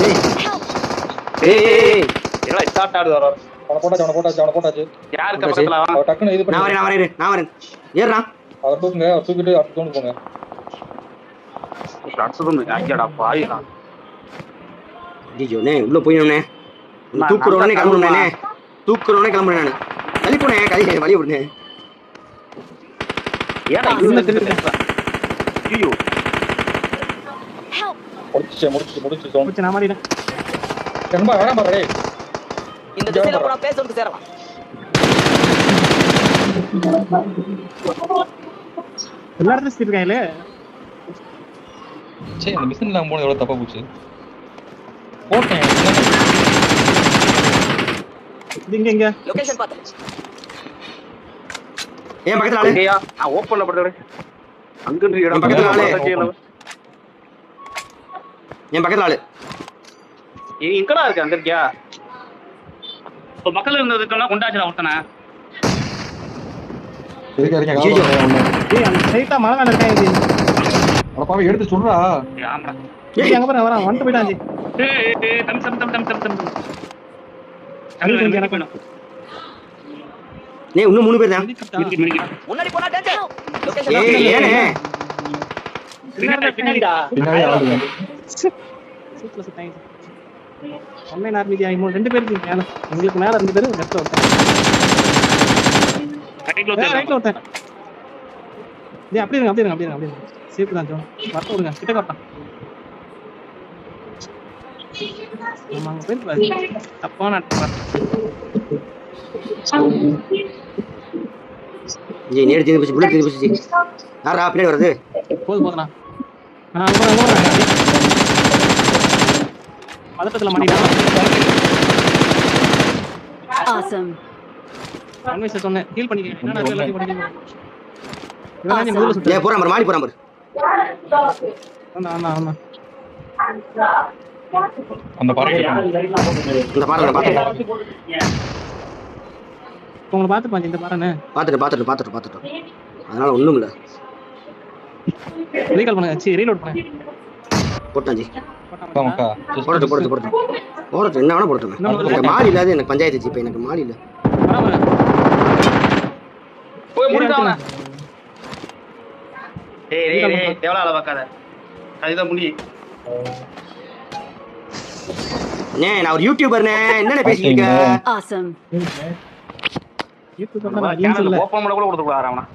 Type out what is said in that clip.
ஏய் ஏய், என்னடா ஸ்டார்ட் ஆடுது வர அவனை போட்டாச்சு போட்டாச்சு போட்டாச்சு யாருக்கு பக்கத்துல அவன் அவர் டக்குன்னு நான் வரேன் நான் வரேன் நான் வரேன் அவர் தூக்குங்க அவர் தூக்கிட்டு தூண்டு போங்க ஐயாடா பாயிடா நே உள்ள போயிடணே நான் தூக்குற உடனே கிளம்புறேன் நான் தள்ளி கை வழி விடுனே ஏடா இல்ல, ஐயோ முடிச்சு முடிச்சு முடிச்சு சோன் போச்சு, நான் மாறிடுறேன். ரொம்ப வேணாம் பாரு டேய். இந்த திசையில போனா பேசுறதுக்கு சேரலாம் எல்லா இடத்துலயும் சுத்திட்டு இருக்காங்களே. சே அந்த மிஷின் இல்லாம போனது எவ்வளவு தப்பா போச்சு போட்டேன் இது இங்க, இங்க. லொகேஷன் பார்த்தேன் ஏன் பக்கத்துல ஆளு நான் ஓப்பன்ல படுத்துறேன் அங்க இருந்து இடம் பக்கத்துல ஆளு. என் பக்கத்துல ஆளு. ஏய் எங்கடா இருக்கு அங்க இருக்கியா இப்போ மக்கள் ஒருத்தனை. மேல இருக்காங்க ஜி. பாவி எடுத்து சொல்றா. அங்க பாரு, வரான், வந்துட்டு போயிட்டான். ஏய் ஏய், தம்பி இன்னும் மூணு பேர் தான். மிதிச்சிட்டா. மிதிக்கு மிதிக்கு. முன்னாடி போனா டேஞ்சர் லொகேஷன் ஏய் ஏனே? பின்னாடி பின்னாடிடா. பின்னாடி ஆளு. Online army ஜி, அவங்க மூணு- ரெண்டு பேர் ஜி மேல. எங்களுக்கு மேல ரெண்டு பேரு, left ல ஒருத்தன். ரைட்ல ஏய், right ல ஒருத்தன். ஜி, அப்படியே இருங்க, தான் ஜோ. வரட்டும் விடுங்க, கிட்ட அங்க போயிருப்பாரு. தப்பான. ஜி தீர்ந்து போச்சு புல்லட் தீர்ந்து போச்சு ஜி யாரா பின்னாடி வருது போதும் போதுண்ணா ஆ, போறேன். பதட்டத்துல மாட்டிக்கிட்டான். Awesome. அன்வைஸை சொன்னேன். ஹீல் பண்ணிக்கிறேன் என்னடா இது எல்லாத்தையும் இவன் முதல்ல போறான் பாரு மாடி போறான் பாரு. வந்தான் வந்தான் வந்தான் அந்த இந்த பாருங்க பாத்துட்டு உங்களை பார்த்து பாஞ்சு இந்த பாருண்ணே பாத்துட்டு பாத்துட்டு பாத்துட்டு பாத்துட்டு அதனால ஒண்ணும் இல்ல ரீகால் பண்ணுங்க சி ரீலோட் பண்ணுங்க போட்டான் ஜி போடட்டும் போடட்டும் போடட்டும். போடட்டும். என்ன வேணா போடட்டும். எனக்கு மாலி இல்லாத எனக்கு பஞ்சாயத்து ஜி இப்ப எனக்கு மாலி இல்ல. பரவாயில்ல. போய் முடிக்காம ஏய், டேய் டேய் டேய் தேவலா அள பார்க்காத? அதுதான் முடி நே நான் ஒரு யூடியூபர்னே என்னென்ன பேசிட்டு இருக்க? ஓபன் பண்ண கூட கொடுத்துக்கலாம் அவனா